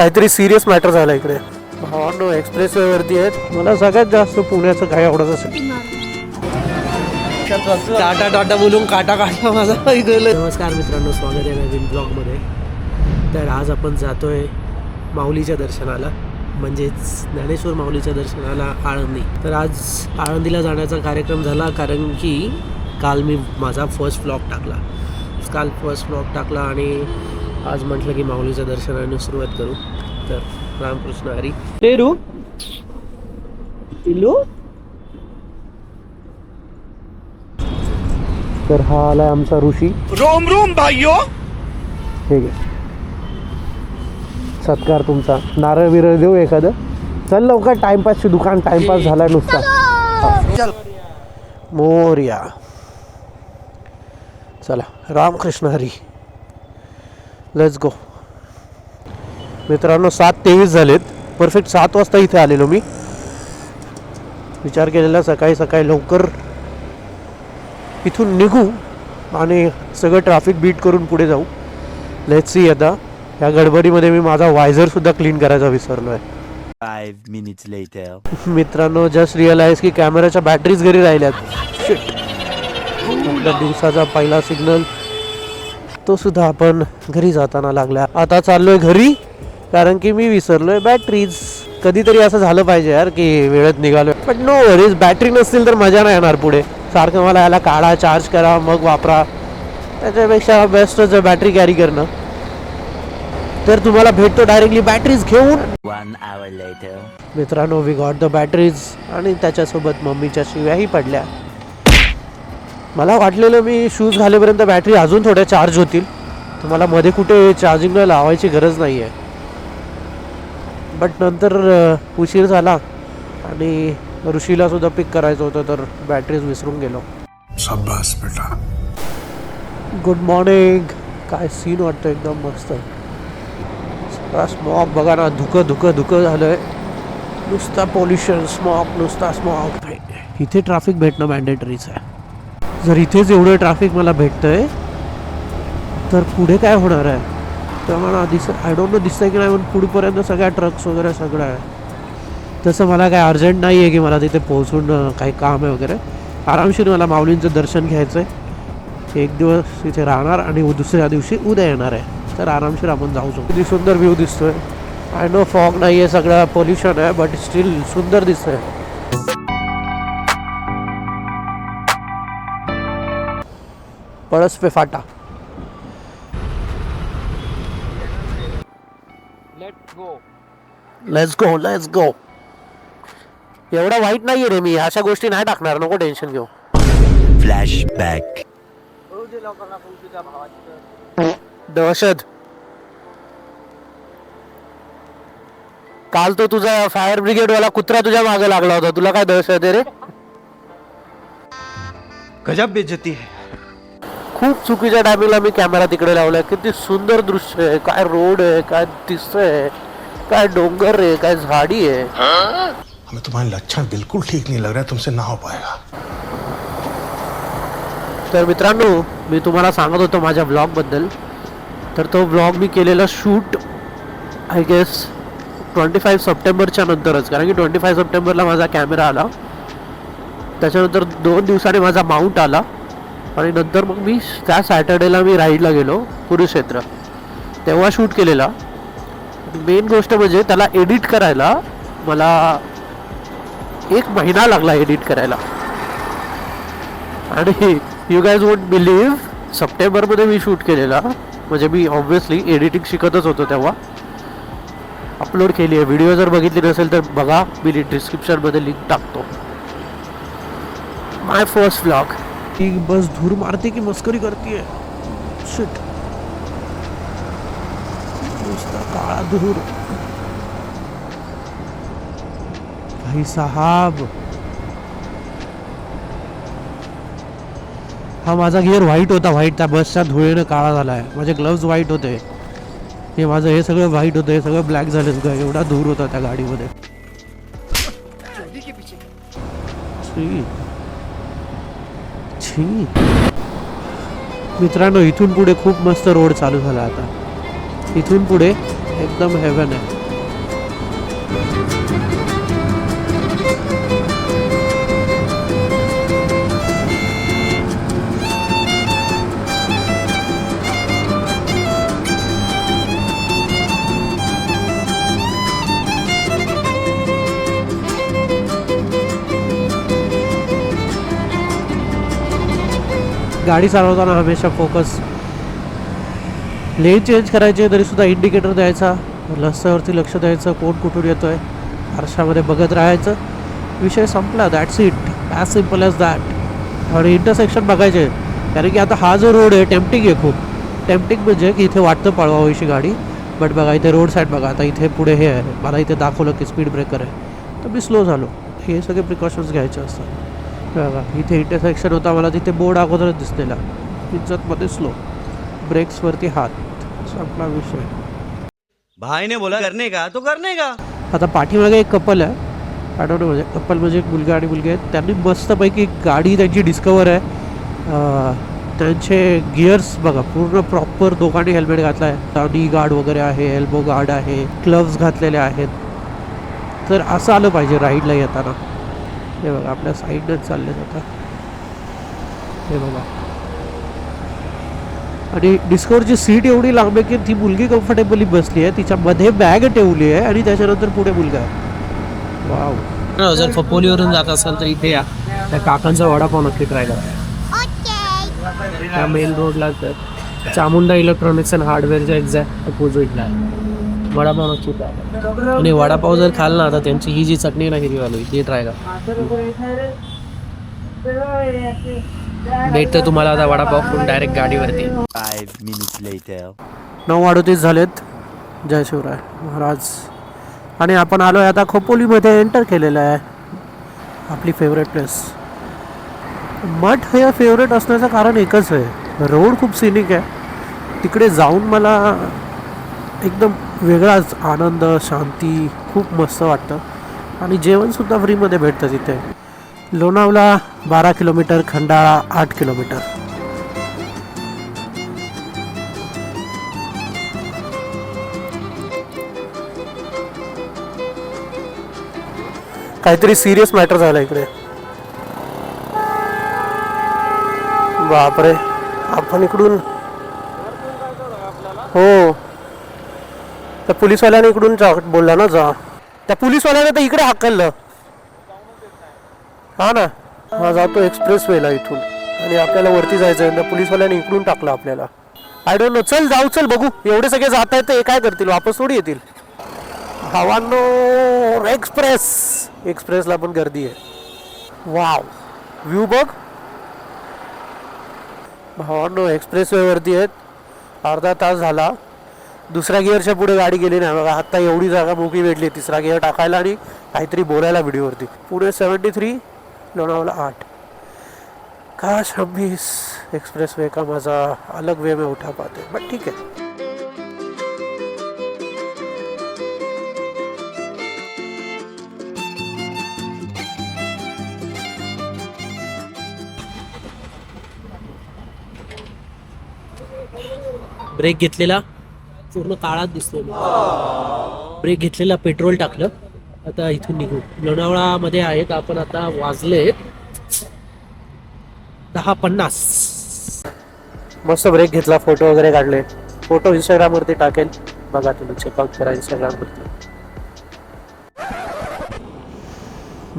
काहीतरी serious matter झाला इकडे. भावांनो एक्सप्रेस वे वरती आहेत. मला सगळ्यात जास्त पुण्याचं काय आवडत असेल. टाटा टाटा बोलून काटा काटा माझा नमस्कार मित्रांनो स्वागत आहे नवीन ब्लॉगमध्ये तर आज आपण जातोय माऊलीच्या दर्शनाला. म्हणजेच ज्ञानेश्वर माऊलीच्या दर्शनाला आळंदी. तर आज आळंदीला जाण्याचा कार्यक्रम झाला कारण की काल मी माझा फर्स्ट ब्लॉग टाकला. काल फर्स्ट ब्लॉग टाकला आणि आज म्हटलं की माऊलीच्या दर्शनाने सुरुवात करू. तर रामकृष्ण हरी. पेरू पिल्लू. तर हा आलाय आमचा ऋषी. रोम रोम भाइयों ठीक आहे सत्कार तुमचा. नारळ बिरळ देऊ एखादं. चल लवकर टाइमपासची दुकान टाइमपास झालाय नुसता. चल. मोर्या. चला रामकृष्ण हरी. लेट्स गो मित्रांनो सात तेवीस झालेत. परफेक्ट सात वाजता इथे आलेलो मी. विचार केलेला सकाळी सकाळी लवकर इथून निघू आणि सगळं ट्रॅफिक बीट करून पुढे जाऊ. लेट्स सी आता. या गडबडीमध्ये मी माझा वायझर सुद्धा क्लीन करायचा विसरलो आहे Five minutes later. मित्रांनो जस्ट रिअलाइज की कॅमेराच्या बॅटरीज घरी राहिल्यात. दिवसाचा पहिला सिग्नल तो सुद्धा आपण घरी जाताना लागला. आता चाललोय घरी कारण की मी विसरलोय बॅटरीज कधीतरी असं झालं पाहिजे यार की वेळेत निघालोय. पण नो वरीज बॅटरी नसतील तर मजा नाही येणार पुढे. सारखं मला याला काढा चार्ज करा मग वापरा. त्याच्यापेक्षा बेस्टच बॅटरी कॅरी करणं. तर तुम्हाला भेटतो डायरेक्टली बॅटरीज घेऊन. मित्रांनो वी गॉट द बॅटरीज आणि त्याच्यासोबत मम्मीच्या शिव्याही पडल्या. मला वाटलेलं मी शूज घालेपर्यंत बॅटरी अजून थोड्या चार्ज होतील. तर मला मध्ये कुठे चार्जिंगला लावायची गरज नाही आहे बट नंतर उशीर झाला आणि ऋषीला सुद्धा पिक करायचं होतं तर बॅटरीज विसरून गेलो. बेटा. गुड मॉर्निंग काय सीन वाटतं एकदम मस्त. स्मॉग बघा ना धुकं धुकं धुकं झालंय. नुसता पोल्युशन स्मॉग नुसता स्मॉग इथे ट्रॅफिक भेटणं मॅन्डेटरीच आहे. जर इथेच एवढं ट्रॅफिक मला भेटतं आहे तर पुढे काय होणार आहे? तर मला दिस आय डोंट नो दिसतंय की नाही पण पुढेपर्यंत सगळ्या ट्रक्स वगैरे सगळं आहे. तसं मला काय अर्जंट नाही आहे की मला तिथे पोहोचून काही काम आहे वगैरे. आरामशीर मला माऊलींचं दर्शन घ्यायचं आहे एक दिवस इथे राहणार आणि दुसऱ्या दिवशी उद्या येणार आहे. तर आरामशीर आपण जाऊ शकतो किती सुंदर व्ह्यू दिसतोय. आय नो फॉग नाही आहे सगळं पोल्युशन आहे बट स्टील सुंदर दिसतंय. आहे पे फाटा. लेट्स गो लेट्स गो एवढा वाईट नाहीये रे मी अशा गोष्टी नाही टाकणार नको टेन्शन घेऊ. Flashback. दहशत. काल तो तुझा फायर ब्रिगेड वाला कुत्रा तुझ्या मागे लागला होता तुला काय दहशत आहे रे? गजब बेइज्जती है। खूप चुकीच्या टायमिंगला मी कॅमेरा तिकडे लावलाय. किती सुंदर दृश्य आहे. काय रोड आहे काय दिसतंय काय डोंगर आहे काय झाडी आहे. हमें तुम्हारे लक्षण बिल्कुल ठीक नहीं लग रहा है तुमसे ना हो पाएगा। तर मित्रांनो मी तुम्हाला सांगत होतो माझ्या ब्लॉगबद्दल तर तो ब्लॉग मी केलेला shoot I guess twenty five सप्टेंबरच्या नंतरच. कारण की ट्वेंटी फाईव्ह सप्टेंबरला माझा कॅमेरा आला. त्याच्यानंतर दोन दिवसांनी माझा माउंट आला. आणि नंतर मग मी त्या सॅटर्डेला मी राईडला गेलो कुरुक्षेत्र. तेव्हा शूट केलेला. मेन गोष्ट म्हणजे त्याला एडिट करायला मला एक महिना लागला एडिट करायला. आणि यू गॅज वोंट बिलीव्ह सप्टेंबरमध्ये मी शूट केलेला. म्हणजे मी ऑब्व्हियसली एडिटिंग शिकतच होतो तेव्हा. अपलोड केली आहे. व्हिडिओ जर बघितली नसेल तर बघा. मी डिस्क्रिप्शनमध्ये लिंक टाकतो. माय फर्स्ट ब्लॉग ती बस धूर मारती की मस्करी करते शिट नुसता काळा धूर। भाई साहब। हा माझा गिअर व्हाईट होता व्हाईट त्या बसच्या धुळेनं काळा झाला आहे माझे ग्लव्ज व्हाईट होते. हे माझं हे सगळं व्हाईट होतं. हे सगळं ब्लॅक झालं सगळं एवढा धूर होता त्या गाडीमध्ये. छी. मित्रांनो इथून पुढे खूप मस्त रोड चालू झाला आता इथून पुढे एकदम हेवन आहे गाडी चालवताना हमेशा फोकस लेन चेंज करायची तरी सुद्धा इंडिकेटर द्यायचा. रस्त्यावरती लक्ष द्यायचं कोण कुठून येतो आहे आरशामध्ये बघत राहायचं. विषय संपला that's it as simple as that आणि इंटरसेक्शन बघायचे. कारण की आता हा जो रोड आहे टेम्पटिंग आहे खूप. टेम्पटिंग म्हणजे की इथे वाटतं पळवावीशी गाडी बट बघा इथे रोड साईड बघा. आता इथे पुढे हे आहे. मला इथे दाखवलं की स्पीड ब्रेकर आहे. तर मी स्लो झालो. हे सगळे प्रिकॉशन्स घ्यायचे असतात. बघा इथे इंटरसेक्शन होता मला तिथे बोर्ड अगोदरच दिसलेला. इज्जतमध्ये स्लो ब्रेक्सवरती हात. संपला विषय. भाई ने बोला करने का? तो करने का? आता पाठीमागे एक कपल आहे. आठवणं म्हणजे कपल म्हणजे एक मुलगा आणि मुलगी आहेत. त्यांनी मस्तपैकी गाडी त्यांची डिस्कवर आहे. त्यांचे गिअर्स बघा पूर्ण प्रॉपर दोघांनी हेल्मेट घातलं आहे नी गार्ड वगैरे आहे एल्बो गार्ड आहे ग्लव्स घातलेले आहेत. तर असं आलं पाहिजे राईडला येताना. हे बघा आपल्या साईडनंच चालले आता. हे बघा. आणि डिस्कवरची सीट एवढी लांब आहे की ती मुलगी कम्फर्टेबली बसली आहे. तिच्यामध्ये बॅग ठेवली आहे आणि त्याच्यानंतर पुढे मुलगा आहे. वाव जर फपोलीवरून जात असाल तर इथे या. त्या काकांचा वडापाव नक्की ट्राय करा. त्या मेन रोडला तर चामुंडा इलेक्ट्रॉनिक्स अँड हार्डवेअरच्या एक्झॅक्ट अपोजिटला आहे वडापाव नक्की try करा. आणि वडापाव जर खाल ना तर त्यांची ही जी चटणी आहे ना हिरवी ती ट्राय करा. भेटतं तुम्हाला आता वडापाव डायरेक्ट गाडीवरती. नऊ अडतीस झालेत. जय शिवराय महाराज. आणि आपण आलो आहे आता खोपोलीमध्ये एंटर केलेलं आहे. आपली फेवरेट प्लेस मठ हे फेवरेट असण्याचं कारण एकच आहे. रोड खूप सिनिक आहे. तिकडे जाऊन मला एकदम वेगळाच आनंद शांती खूप मस्त वाटतं. आणि जेवणसुद्धा फ्रीमध्ये भेटतं तिथे. लोणावला बारा किलोमीटर खंडाळा आठ किलोमीटर. काहीतरी सिरियस मॅटर झाला इकडे. बापरे. आपण इकडून हो. त्या पोलीसवाल्याने इकडून जा बोलला ना जा. त्या पोलीसवाल्याने तर इकडे हाकललं. हा ना? हा जातो एक्सप्रेस वेला इथून. आणि आपल्याला वरती जायचं आहे त्या पोलीसवाल्याने इकडून टाकलं आपल्याला. आय डोंट नो चल जाऊ चल बघू. एवढे सगळे जात आहेत ते काय करतील? वापस थोडी येतील. हवानो एक्सप्रेस एक्सप्रेसला पण गर्दी आहे. वाव व्ह्यू बघ. भावांनो एक्सप्रेस वेवरती आहेत. अर्धा तास झाला. दुसऱ्या गिअरच्या पुढे गाडी गेली नाही. बघा आत्ता एवढी जागा मोकळी भेटली तिसरा गिअर टाकायला आणि काहीतरी बोलायला व्हिडिओवरती. पुढे सेवन्टी थ्री लोणावला आठ. काश छब्बीस एक्सप्रेस वे का माझा अलग वे में उठा पाते. बट ठीक है ब्रेक घेतलेला. पूर्ण काळात दिसतो ब्रेक घेतलेला पेट्रोल टाकलं. आता इथून निघू. लोणावळामध्ये आहेत आपण आता वाजले दहा पन्नास मस्त ब्रेक घेतला फोटो वगैरे काढले. फोटो इंस्टाग्राम वरती टाकेल. बघा तुम्ही चेकआउट करा इंस्टाग्राम वरती.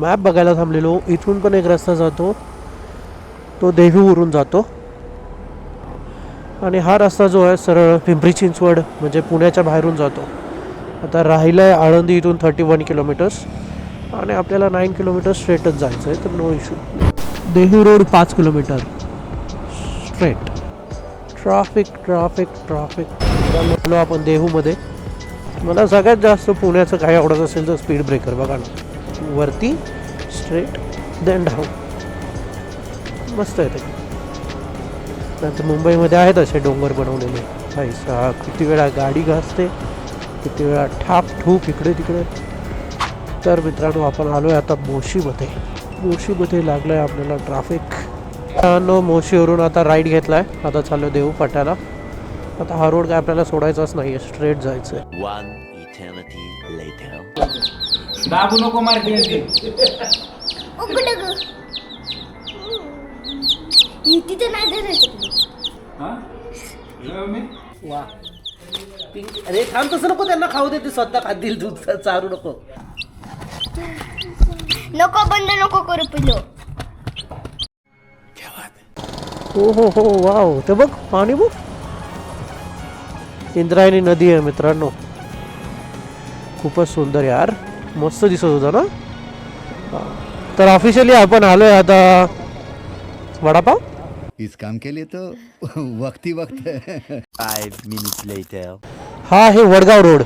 मॅप बघायला थांबलेलो. इथून पण एक रस्ता जातो. तो देहूवरून जातो. आणि हा रस्ता जो आहे सरळ पिंपरी चिंचवड म्हणजे पुण्याच्या बाहेरून जातो. आता राहिलं आहे आळंदी इथून थर्टी वन किलोमीटर्स आणि आपल्याला नाईन किलोमीटर स्ट्रेटच जायचं आहे तर नो इश्यू देहू रोड पाच kilometre straight traffic traffic traffic म्हटलो आपण देहूमध्ये. मला सगळ्यात जास्त पुण्याचं काय आवडत असेल तर स्पीड ब्रेकर बघा ना. वरती स्ट्रेट देन डाऊन मस्त आहे ते. नंतर मुंबईमध्ये आहेत असे डोंगर बनवलेले. पैसा किती वेळा गाडी घासते किती वेळा ठाप ठूप इकडे तिकडे. तर मित्रांनो आपण आलो आहे आता मोशीमध्ये. मोशीमध्ये लागलं आहे आपल्याला ट्रॅफिक मित्रांनो मोशीवरून आता राईड घेतला आहे आता चाललो देऊ पट्याला आता हा रोड काय आपल्याला सोडायचाच नाही स्ट्रेट जायचं आहे नको मारते वा. अरे थांब तसं नको त्यांना खाऊ दे ते स्वतः खातील दूध चारू नको. नको बंद नको करू पिलो हो हो हो वाव. ते बघ पाणी बघ. इंद्रायणी नदी आहे मित्रांनो. खूपच सुंदर यार. मस्त दिसत होतं ना. तर ऑफिशियली आपण आलोय आता वडापाव? काम के लिए तो वक्त ही वक्त. है Five minutes later. हा आहे वडगाव रोड.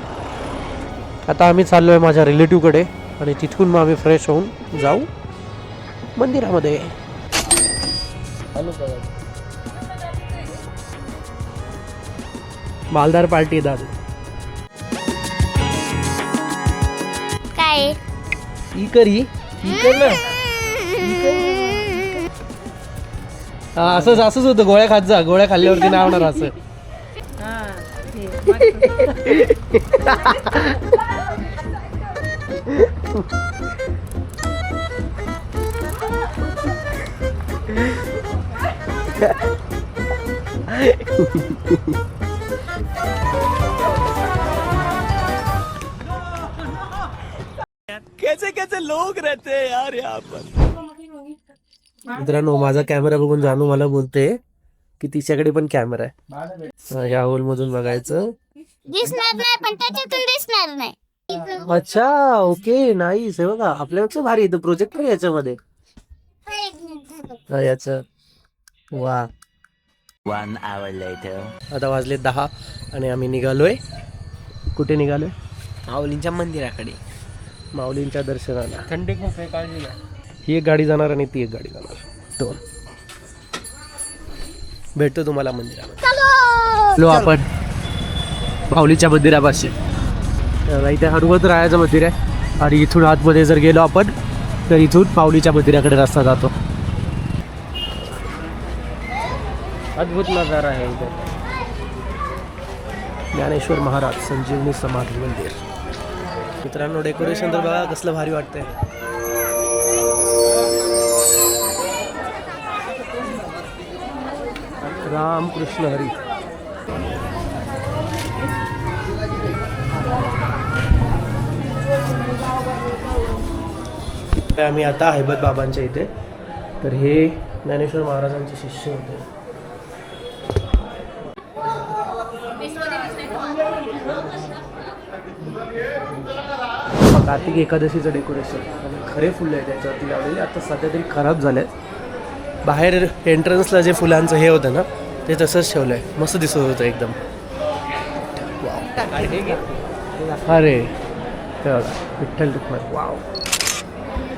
आता आम्ही चाललोय माझ्या रिलेटिव्हकडे आणि तिथून मग आम्ही फ्रेश होऊन जाऊ मंदिरामध्ये. मालदार पार्टी दादू काय? ई करी ई कर ना. हा, असंच असंच होतं. गोळ्या खात जा. गोळ्या खाल्ल्यावरती नाही होणार असं. कैसे कैसे लोग रहते हैं यार यहाँ पर? मित्रांनो माझा कॅमेरा बघून जानू मला बोलते की तिच्याकडे पण कॅमेरा आहे. हा, या होल मधून बघायचं. दिसणार नाही पण त्याच्यातून दिसणार नाही. अच्छा ओके नाईस हे बघा आपल्यापेक्षा भारी येतं प्रोजेक्टर याच्यामध्ये. याचं. वा. One hour later. आता वाजले दहा आणि आम्ही निघालोय. कुठे निघालोय? माऊलींच्या मंदिराकडे. माऊलींच्या दर्शनाला. थंडी खूप आहे काळजी घ्या. ही एक गाडी जाणार आणि ती एक गाडी जाणार. दोन. भेटतो तुम्हाला मंदिरामध्ये. लो आपण माऊलीच्या मंदिरापाशी. इथे हनुमंत रायाचं मंदिर आहे. आणि इथून आतमध्ये जर गेलो आपण तर इथून माऊलीच्या मंदिराकडे रस्ता जातो. अद्भुत नजारा आहे इथे. ज्ञानेश्वर महाराज संजीवनी समाधी मंदिर. मित्रांनो डेकोरेशन तर बघा कसलं भारी वाटतंय. राम कृष्ण हरी. आम्ही आता हैबत बाबांच्या इथे. तर हे ज्ञानेश्वर महाराजांचे शिष्य होते. कार्तिक एकादशीचं डेकोरेशन आणि खरे फुलं आहे त्याच्यावरती लावलेले. आता सध्या तरी खराब झाले आहेत बाहेर एंट्रन्सला जे फुलांचं हे होतं ना ते तसंच ठेवलं आहे मस्त दिसत होतं एकदम. अरे विठ्ठल रुक्माई वाव.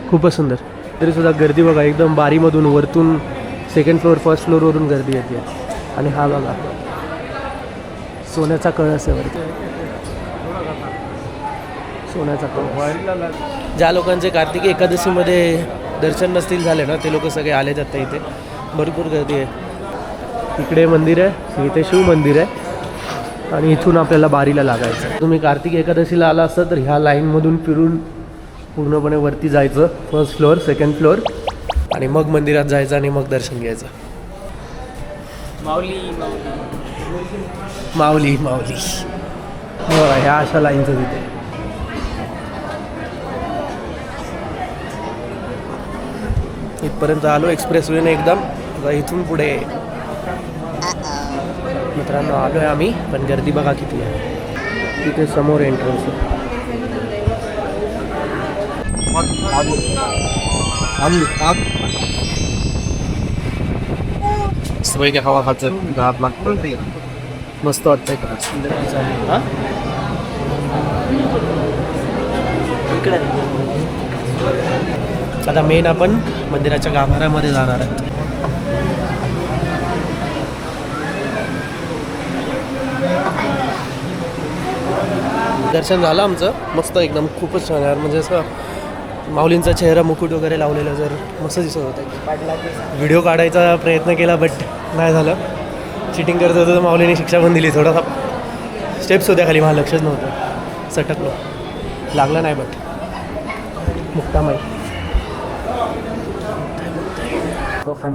खूपच सुंदर. तरी सुद्धा गर्दी बघा एकदम बारीमधून वरतून सेकंड फ्लोअर फर्स्ट फ्लोअरवरून गर्दी येते. आणि हा बघा सोन्याचा कळस आहे वरती. सोन्याचा कळस. ज्या लोकांचे कार्तिकी एकादशीमध्ये दर्शन नसतील झाले ना ते लोक सगळे आले जातात इथे. भरपूर गर्दी आहे. इकडे मंदिर आहे इथे शिव मंदिर आहे. आणि इथून आपल्याला बारीला लागायचं. तुम्ही कार्तिक एकादशीला आला असता तर ह्या लाईनमधून फिरून पूर्णपणे वरती जायचं. फर्स्ट फ्लोअर सेकंड फ्लोअर आणि मग मंदिरात जायचं आणि मग दर्शन घ्यायचं. माऊली माऊली. माऊली माऊली. ह्या अशा लाईनचं तिथे इथपर्यंत आलो एक्सप्रेस वेने एकदम इथून पुढे मित्रांनो आलो आहे आम्ही पण गर्दी बघा किती आहे. तिथे समोर एंट्रन्स आहे. सवय हवा खायचं घात लागतं मस्त वाटतंय हा? इकडे. आता मेन आपण मंदिराच्या गाभाऱ्यामध्ये जाणार आहोत. दर्शन झालं आमचं. मस्त एकदम खूपच छान यार म्हणजे असं माऊलींचा चेहरा मुकुट वगैरे लावलेलं जर मस्त दिसत होतं. व्हिडिओ काढायचा प्रयत्न केला बट नाही झालं. चिटिंग करत होतं तर माऊलीने शिक्षा पण दिली थोडासा स्टेप्स होत्या खाली मला लक्षच नव्हतं. सटकलो. लागलं नाही बट मुक्तामाई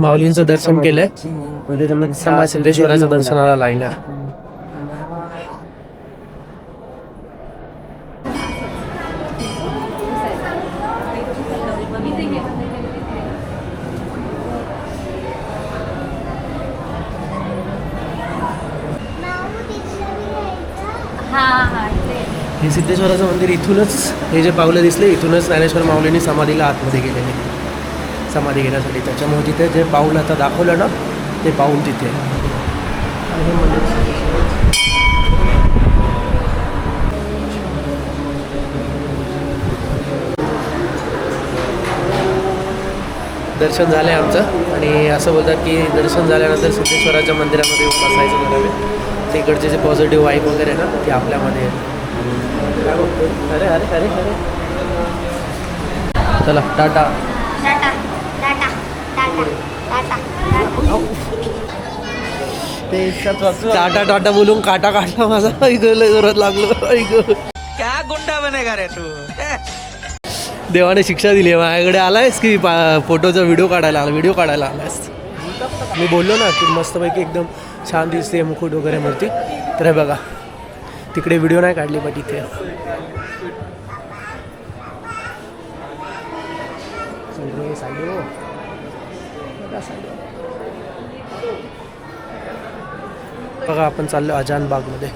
माऊलींचं दर्शन केलंय. सिद्धेश्वराच्या दर्शनाला लाईन आहे. हा हा ते हे सिद्धेश्वराचं मंदिर इथूनच हे जे पावलं दिसले इथूनच ज्ञानेश्वर माऊलींनी समाधीला आतमध्ये गेलेले. समाधी घेण्यासाठी. त्याच्यामुळे तिथे जे पाऊल आता दाखवलं ना ते पाऊल तिथे आणि दर्शन झालं आहे आमचं. आणि असं बोलतात की दर्शन झाल्यानंतर सिद्धेश्वराच्या मंदिरामध्ये येऊन बसायचं करावे तिकडचे जे पॉझिटिव्ह वाईफ वगैरे आहे ना ते आपल्यामध्ये आहे. अरे अरे अरे अरे. चला टाटा. टाटा टाटा बोलून काटा काढला माझा. ऐक लय जोरात लागलो. ऐक. क्या गुंडा बनेगा रे तू? देवाने शिक्षा दिली आहे. माझ्याकडे आलायस की फोटोचा व्हिडिओ काढायला आला व्हिडिओ काढायला आलायस? मी बोललो ना की मस्तपैकी एकदम छान दिसते मुकुट वगैरे मूर्ती. तर हे बघा तिकडे व्हिडिओ नाही काढली बट इथे. बघा आपण चाललो अजान बागमध्ये.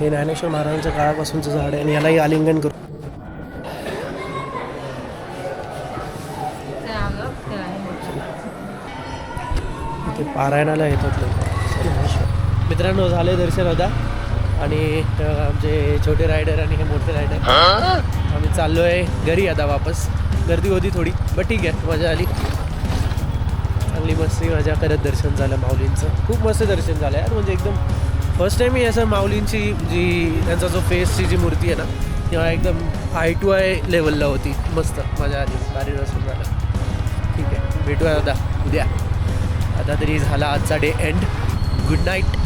हे ज्ञानेश्वर महाराजांच्या काळापासूनचं झाड आहे आणि यालाही आलिंगन करू. इथे पारायणाला येतात लोक. मित्रांनो झाले दर्शन आता. आणि आमचे छोटे रायडर आणि हे मोठे रायडर आम्ही चाललो आहे घरी आता वापस. गर्दी होती थोडी बट ठीक आहे. मजा आली. चांगली मस्ती मजा करत दर्शन झालं माऊलींचं. खूप मस्त दर्शन झालं यार म्हणजे एकदम फर्स्ट टाईम मी असं माऊलींची जी त्यांचा जो फेसची जी मूर्ती आहे ना तेव्हा एकदम आय टू आय लेवलला होती. मस्त मजा आली. भारी दर्शन झालं. ठीक आहे भेटूया दादा उद्या. आता तरी झाला आजचा day end good night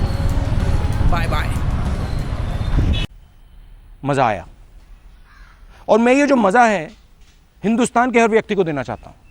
bye bye मज़ा आया. और मैं ये जो मज़ा है हिंदुस्तान के हर व्यक्ति को देना चाहता हूँ।